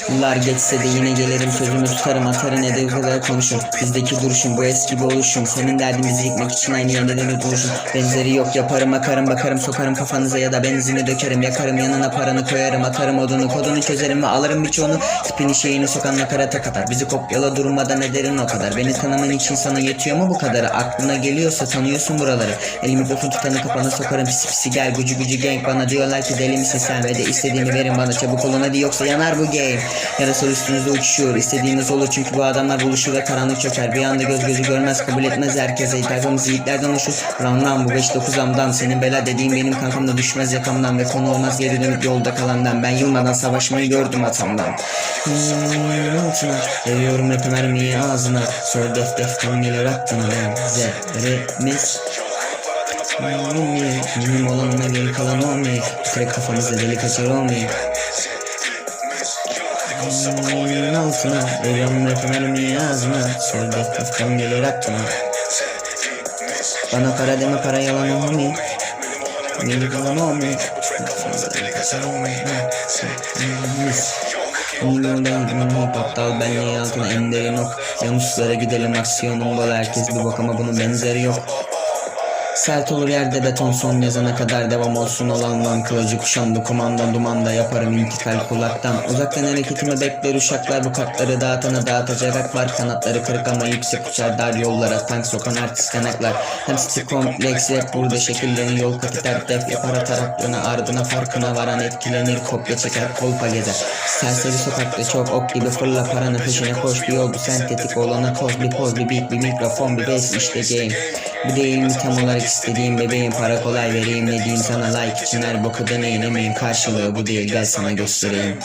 Yıllar geçse de yine gelirim sözümü tutarım atarın ne de kadar konuşun. Bizdeki duruşum bu eski bir oluşum Senin derdin bizi yıkmak için aynı yeniden duruşum Benzeri yok yaparım akarım bakarım sokarım kafanıza ya da benzini dökerim. Yakarım yanına paranı koyarım atarım odunu kodunu çözerim ve alırım birçoğunu. Tipini şeyini sokan nakarata kadar. Bizi kopyala durmadan ederin o kadar. Beni tanıman için sana yetiyor mu bu kadarı? Aklına geliyorsa tanıyorsun buraları. Elimi mikrofon tutanı kafana sokarım. Pisi pisi gel Gucu gucu gang bana. Diyorlar ki deli misin sen? Ve de istediğini verin bana. Çabuk olun hadi yoksa yanar bu game Yarasal üstünüzde uçuşuyor. İstediğiniz olur çünkü bu adamlar buluşur ve karanlık çöker. Bir anda göz gözü görmez kabul etmez herkese Tayfamız yiğitlerden oluşur. Ram ram bu 5-9 amdan. Senin bela dediğin benim kankam da düşmez yakamdan Ve konu olmaz geri dönüp yolda kalandan. Ben yılmadan savaşmayı gördüm atamdan. Altına Veriyorum rap'i mermiyi ağzına. Sonra def deften gelir aklına zerremiz. Mühim olanına geri kalan olmayı. Direkt kafamızda deli kaçar olmayı Hmm, altına Veriyorum rap'i mermiyi ağzına Sonra def deften gelir aklına Bana para deme para yalan olmayı Geri kalan olmayı Deli kaçar olmayı Milyondan hip hop dal benliği altına enderin ok. Yanlışlara gidelim aksiyonun bol. Herkes bir bok ama bunun benzeri yok Sert olur yerde beton son yazana kadar devam olsun. Olan lan kılıcı kuşandı kumandan dumanda yaparım intikal kulaktan. Uzaktan hareketimi bekler uşaklar bu kartları dağıtana dağıtacak var. Kanatları kırık ama yüksek uçar dar yollara tank sokan artist kanaklar Hem stil kompleks rap burada şekillenir yol katı def yapar atar aklına ardına farkına varan etkilenir kopya çeker kolpa gezer. Serseri sokakta çok ok gibi fırla paranın peşine koş bir yol bu sentetik olana koz bir poz bir beat bir mikrofon bir bass işte game bu değil tam olarak istediğim bebeğim para kolay vereyim ne diyeyim sana like için her boku deneyin emeğin karşılığı bu değil gel sana göstereyim